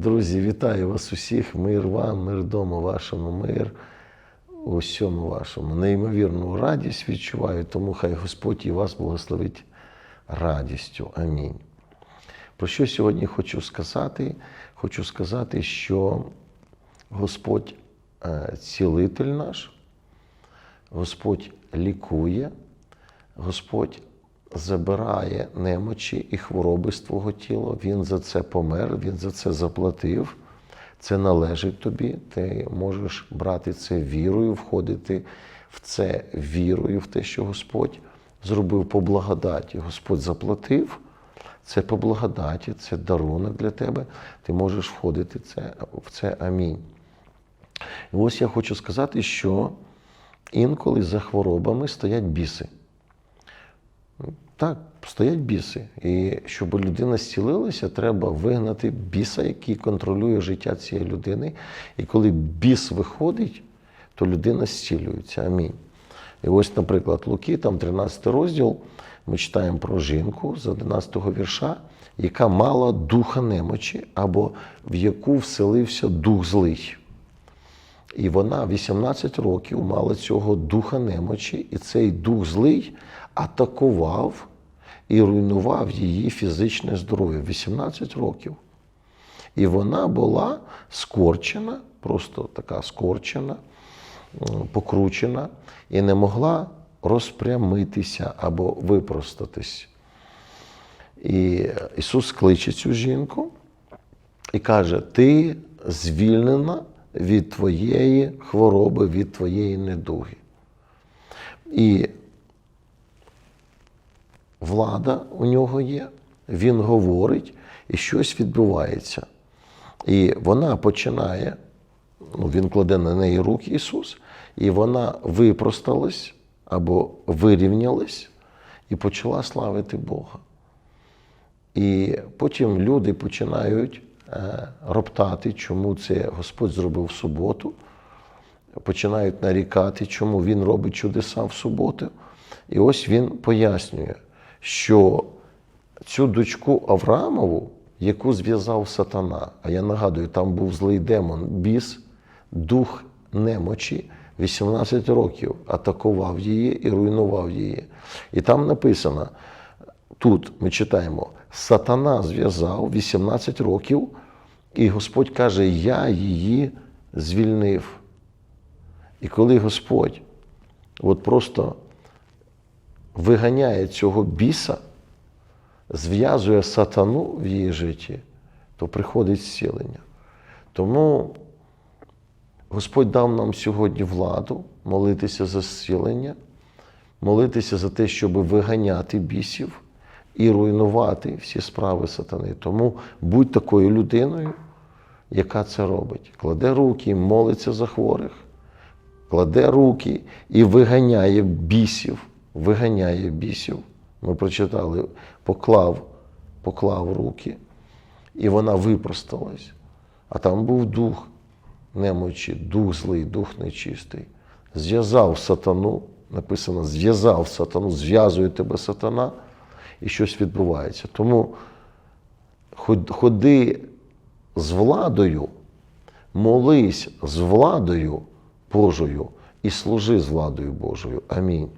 Друзі, вітаю вас усіх. Мир вам, мир дому вашому, мир у всьому вашому. Неймовірну радість відчуваю, тому хай Господь і вас благословить радістю. Амінь. Про що сьогодні хочу сказати? Хочу сказати, що Господь е, цілитель наш, Господь лікує, Господь забирає немочі і хвороби з твого тіла. Він за це помер, Він за це заплатив. Це належить тобі. Ти можеш брати це вірою, входити в це вірою, в те, що Господь зробив по благодаті. Господь заплатив. Це по благодаті, це дарунок для тебе. Ти можеш входити це, в це амінь. І ось я хочу сказати, що інколи за хворобами стоять біси. Так, стоять біси. І щоб людина зцілилася, треба вигнати біса, який контролює життя цієї людини. І коли біс виходить, то людина зцілюється. Амінь. І ось, наприклад, Луки, там 13 розділ, ми читаємо про жінку з 11-го вірша, яка мала духа немочі, або в яку вселився дух злий. І вона 18 років мала цього духа немочі, і цей дух злий атакував і руйнував її фізичне здоров'я 18 років. І вона була скорчена, просто така скорчена, покручена, і не могла розпрямитися або випростатись. І Ісус кличе цю жінку і каже: Ти звільнена від твоєї хвороби, від твоєї недуги. І влада у нього є, він говорить, і щось відбувається. І вона починає, ну, він кладе на неї руки Ісус, і вона випросталась або вирівнялась і почала славити Бога. І потім люди починають е, роптати, чому це Господь зробив в суботу, починають нарікати, чому Він робить чудеса в суботу. І ось він пояснює, що цю дочку Авраамову, яку зв'язав сатана, а я нагадую, там був злий демон, біс, дух немочі, 18 років атакував її і руйнував її. І там написано, тут ми читаємо, сатана зв'язав 18 років, і Господь каже, я її звільнив. І коли Господь от просто виганяє цього біса, зв'язує сатану в її житті, то приходить зцілення. Тому Господь дав нам сьогодні владу молитися за зцілення, молитися за те, щоб виганяти бісів і руйнувати всі справи сатани. Тому будь такою людиною, яка це робить. Кладе руки, молиться за хворих, кладе руки і виганяє бісів, виганяє бісів. Ми прочитали, поклав, поклав руки, і вона випросталась. А там був дух немочі, дух злий, дух нечистий. Зв'язав сатану, написано, зв'язав сатану, зв'язує тебе сатана, і щось відбувається. Тому ходи з владою, молись з владою Божою і служи з владою Божою. Амінь.